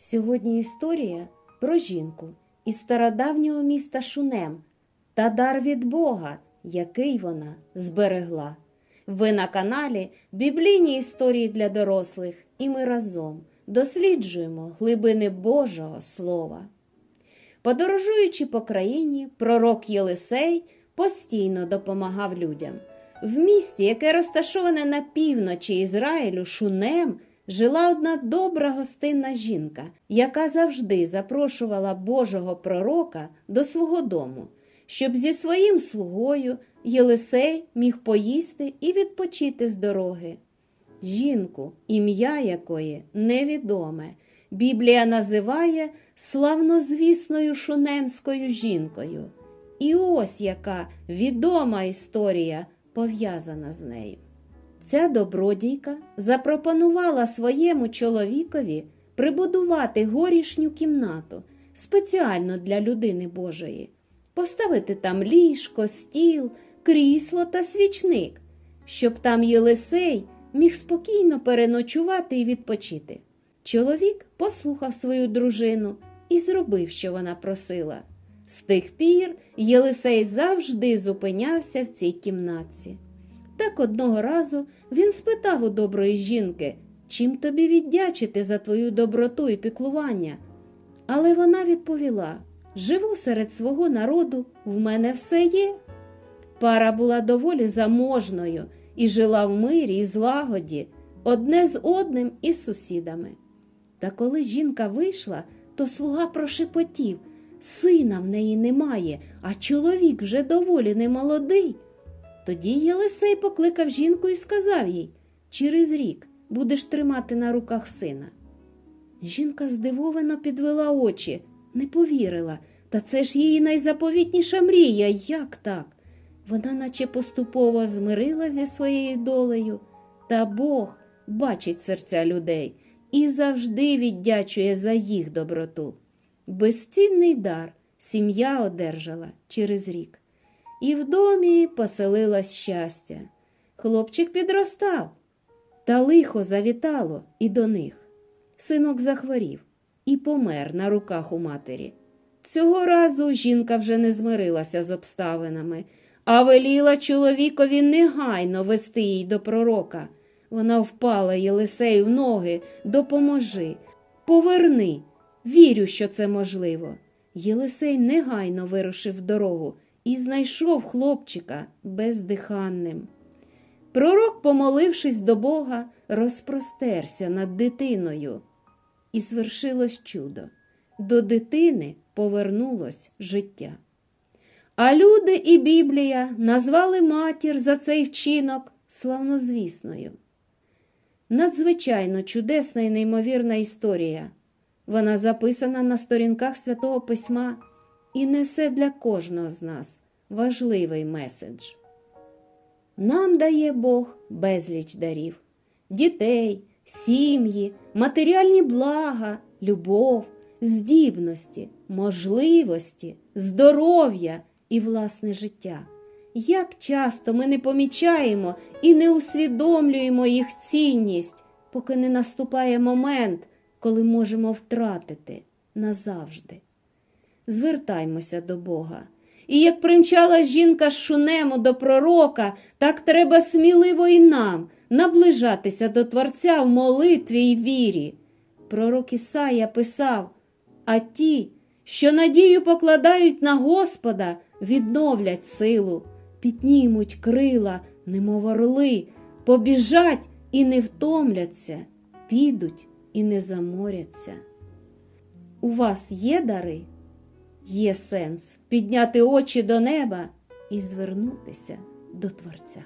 Сьогодні історія про жінку із стародавнього міста Шунем та дар від Бога, який вона зберегла. Ви на каналі Біблійні історії для дорослих, і ми разом досліджуємо глибини Божого Слова. Подорожуючи по країні, пророк Єлисей постійно допомагав людям. В місті, яке розташоване на півночі Ізраїлю, Шунем, жила одна добра гостинна жінка, яка завжди запрошувала Божого пророка до свого дому, щоб зі своїм слугою Єлисей міг поїсти і відпочити з дороги. Жінку, ім'я якої невідоме, Біблія називає славнозвісною шунемською жінкою. І ось яка відома історія пов'язана з нею. Ця добродійка запропонувала своєму чоловікові прибудувати горішню кімнату спеціально для людини Божої, поставити там ліжко, стіл, крісло та свічник, щоб там Єлисей міг спокійно переночувати і відпочити. Чоловік послухав свою дружину і зробив, що вона просила. З тих пір Єлисей завжди зупинявся в цій кімнатці. Так одного разу він спитав у доброї жінки, чим тобі віддячити за твою доброту і піклування. Але вона відповіла живу серед свого народу, в мене все є. Пара була доволі заможною і жила в мирі і злагоді, одне з одним і з сусідами. Та коли жінка вийшла, то слуга прошепотів сина в неї немає, а чоловік вже доволі немолодий. Тоді Єлисей покликав жінку і сказав їй через рік будеш тримати на руках сина. Жінка здивовано підвела очі, не повірила, та це ж її найзаповітніша мрія. Як так? Вона наче поступово змирила зі своєю долею, та Бог бачить серця людей і завжди віддячує за їх доброту. Безцінний дар сім'я одержала через рік. І в домі поселилось щастя. Хлопчик підростав, та лихо завітало і до них. Синок захворів і помер на руках у матері. Цього разу жінка вже не змирилася з обставинами, а веліла чоловікові негайно вести їй до пророка. Вона впала Єлисею в ноги, допоможи, поверни. Вірю, що це можливо. Єлисей негайно вирушив в дорогу і знайшов хлопчика бездиханним. Пророк, помолившись до Бога, розпростерся над дитиною, і свершилось чудо. До дитини повернулось життя. А люди і Біблія назвали матір за цей вчинок славнозвісною. Надзвичайно чудесна і неймовірна історія. Вона записана на сторінках Святого Письма і несе для кожного з нас важливий меседж. Нам дає Бог безліч дарів, дітей, сім'ї, матеріальні блага, любов, здібності, можливості, здоров'я і власне життя. Як часто ми не помічаємо і не усвідомлюємо їх цінність, поки не наступає момент, коли можемо втратити назавжди. Звертаймося до Бога. І як примчала жінка з шунему до пророка, так треба сміливо і нам наближатися до Творця в молитві й вірі. Пророк Ісая писав: А ті, що надію покладають на Господа, відновлять силу, піднімуть крила, немов орли, побіжать і не втомляться, підуть і не заморяться. У вас є дари? Є сенс підняти очі до неба і звернутися до Творця.